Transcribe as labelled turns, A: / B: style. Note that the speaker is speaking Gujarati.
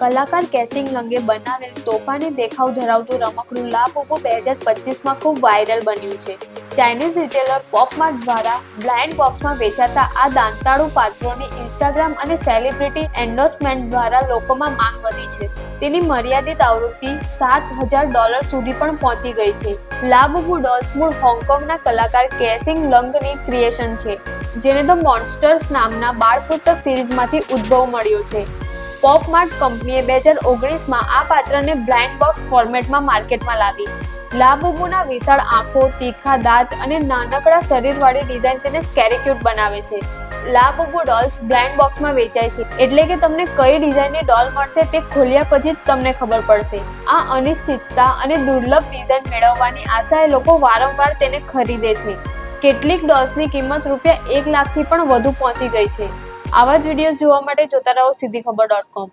A: કલાકાર કેસિંગ લંગે બનાવેલ તોફાને દેખાવ ધરાવતું રમકડું લાબુબુ બે હજાર પચીસમાં ખૂબ વાયરલ બન્યું છે. ચાઇનીઝ રિટેલર પોપમાર્ટ દ્વારા બ્લાઇન્ડ બોક્સમાં વેચાતા આ દાંતાળુ પાત્રોની ઇન્સ્ટાગ્રામ અને સેલિબ્રિટી એન્ડોર્સમેન્ટ દ્વારા લોકોમાં માંગ વધી છે. તેની મર્યાદિત આવૃત્તિ સાત હજાર ડોલર સુધી પણ પહોંચી ગઈ છે. લાબુબુ ડોલ્સ મૂળ હોંગકોંગના કલાકાર કેસિંગ લંગની ક્રિએશન છે, જેને ધ મોન્સ્ટર્સ નામના બાળ પુસ્તક સિરીઝમાંથી ઉદ્ભવ મળ્યો છે. પોપમાર્ટ કંપનીએ બે હજાર ઓગણીસમાં આ પાત્રને બ્લાઇન્ડ બોક્સ ફોર્મેટમાં માર્કેટમાં લાવી. લાબુબુના વિશાળ આંખો, તીખા દાંત અને નાનકડા શરીરવાળી ડિઝાઇન તેને સ્કેરી ક્યુટ બનાવે છે. લાબુબુ ડોલ્સ બ્લાઇન્ડ બોક્સમાં વેચાય છે. એટલે કે તમને કઈ ડિઝાઇનની ડોલ મળશે તે ખોલ્યા પછી જ તમને ખબર પડશે. આ અનિશ્ચિતતા અને દુર્લભ ડિઝાઇન મેળવવાની આશાએ લોકો વારંવાર તેને ખરીદે છે. કેટલીક ડોલ્સની કિંમત રૂપિયા એક લાખથી પણ વધુ પહોંચી ગઈ છે. આવા જ વિડીયોઝ જોવા માટે જોતા રહો સીધી ખબર ડોટ કોમ